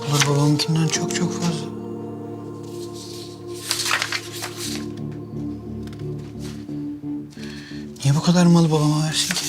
Kapılar babamkinden çok çok fazla. Niye bu kadar mal babama versin ki?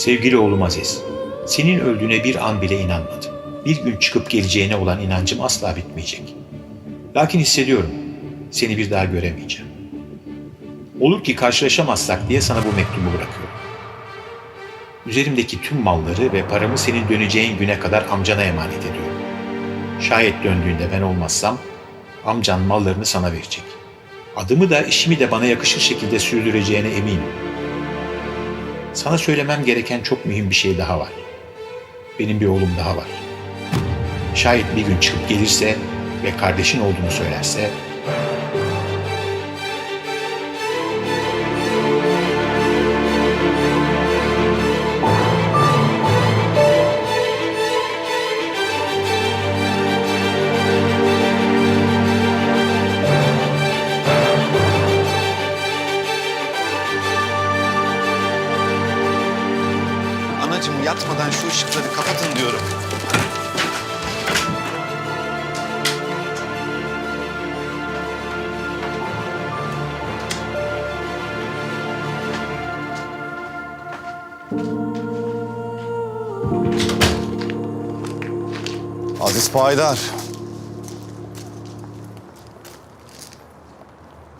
Sevgili oğlum Aziz, senin öldüğüne bir an bile inanmadım. Bir gün çıkıp geleceğine olan inancım asla bitmeyecek. Lakin hissediyorum, seni bir daha göremeyeceğim. Olur ki karşılaşamazsak diye sana bu mektubu bırakıyorum. Üzerimdeki tüm malları ve paramı senin döneceğin güne kadar amcana emanet ediyorum. Şayet döndüğünde ben olmazsam, amcan mallarını sana verecek. Adımı da işimi de bana yakışır şekilde sürdüreceğine eminim. Sana söylemem gereken çok mühim bir şey daha var. Benim bir oğlum daha var. Şayet bir gün çıkıp gelirse ve kardeşin olduğunu söylerse Anacığım yatmadan şu ışıkları kapatın diyorum. Aziz Paydar.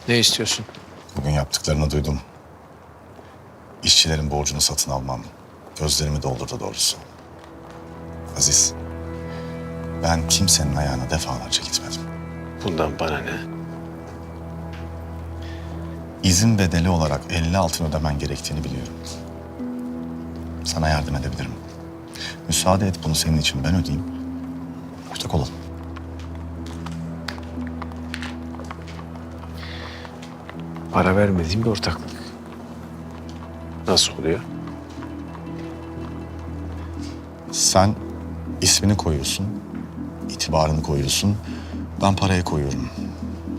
Ne istiyorsun? Bugün yaptıklarını duydum. İşçilerin borcunu satın almam gözlerimi doldurdu doğrusu. Aziz, ben kimsenin ayağına defalarca gitmedim. Bundan bana ne? İzin bedeli olarak 50 altın ödemen gerektiğini biliyorum. Sana yardım edebilirim. Müsaade et bunu senin için ben ödeyeyim. Ortak olalım. Para vermediğim bir ortaklık. Nasıl oluyor? Sen ismini koyuyorsun, itibarını koyuyorsun. Ben parayı koyuyorum.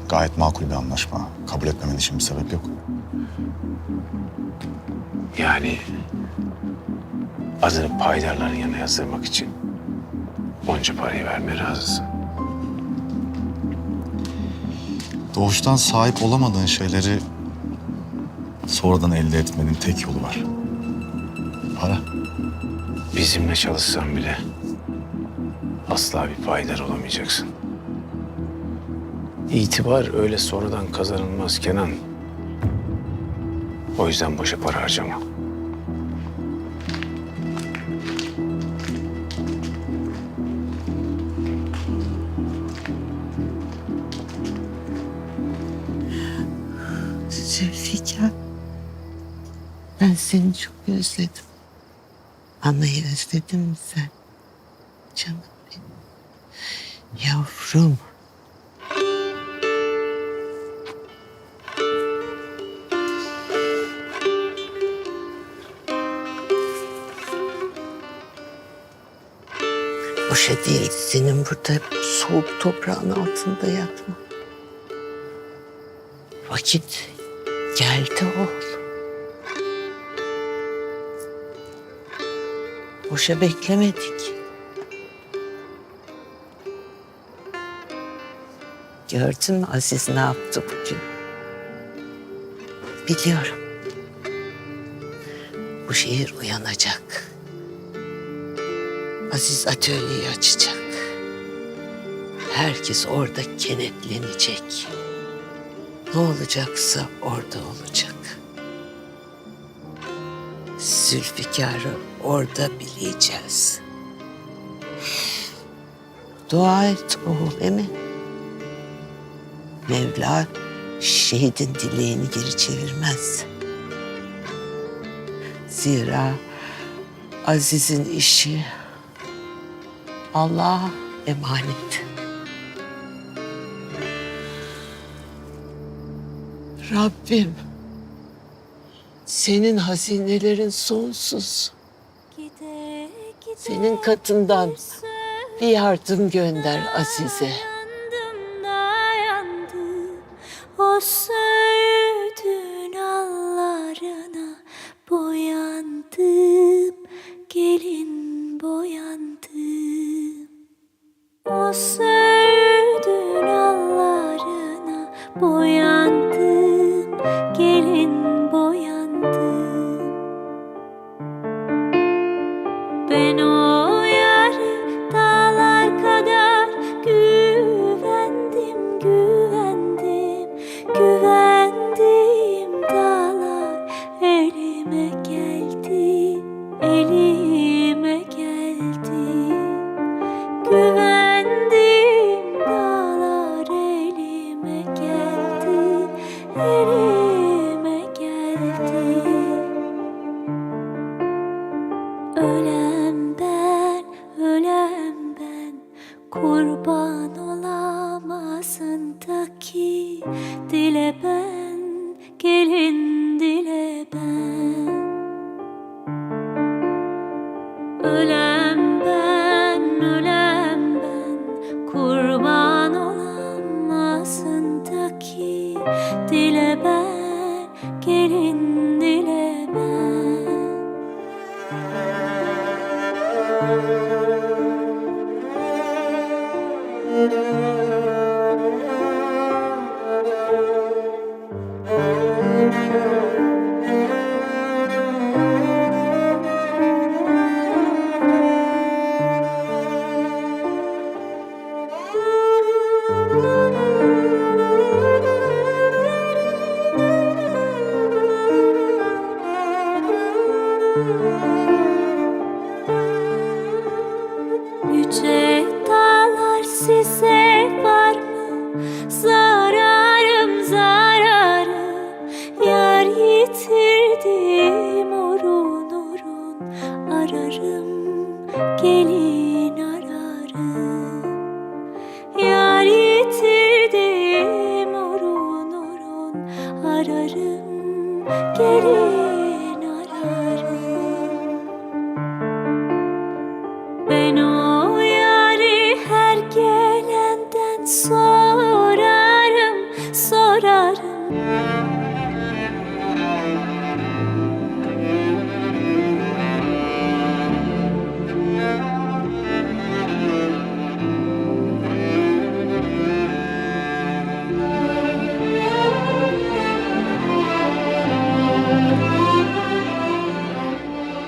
Gayet makul bir anlaşma. Kabul etmemen için bir sebep yok. Yani adını paydarların yanına yazdırmak için onca parayı vermeye razısın. Doğuştan sahip olamadığın şeyleri sonradan elde etmenin tek yolu var. Para. Bizimle çalışsan bile asla bir payidar olamayacaksın. İtibar öyle sonradan kazanılmaz Kenan. O yüzden boşa para harcama. Zülfikar. Ben seni çok özledim. Anayı özledin mi sen? Canım benim. Yavrum. Boşa değil senin burada soğuk toprağın altında yatma. Vakit geldi oğlum. Boşa beklemedik. Gördün mü Aziz ne yaptı bugün? Biliyorum. Bu şehir uyanacak. Aziz atölyeyi açacak. Herkes orada kenetlenecek. Ne olacaksa orada olacak. Zülfikar'ı orada bileceğiz. Dua et oğul Emin. Mevla şehidin dileğini geri çevirmez. Zira Aziz'in işi Allah'a emanet. Rabbim senin hazinelerin sonsuz. Senin katından bir yardım gönder Azize. O gitti ben, ölem ben. Kurban olamazsın ki Dile ben, gelin dile ben. Ölem ararım geri.